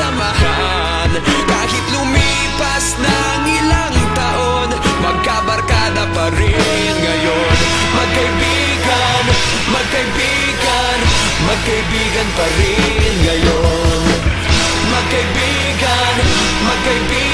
samahan Kahit lumipas ng ilang taon Magkabarkada pa rin ngayon. Magkaibigan, magkaibigan Magkaibigan pa rin ngayon. Magkaibigan, magkaibigan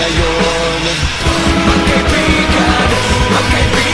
ngayon. Magkaibigan, magkaibigan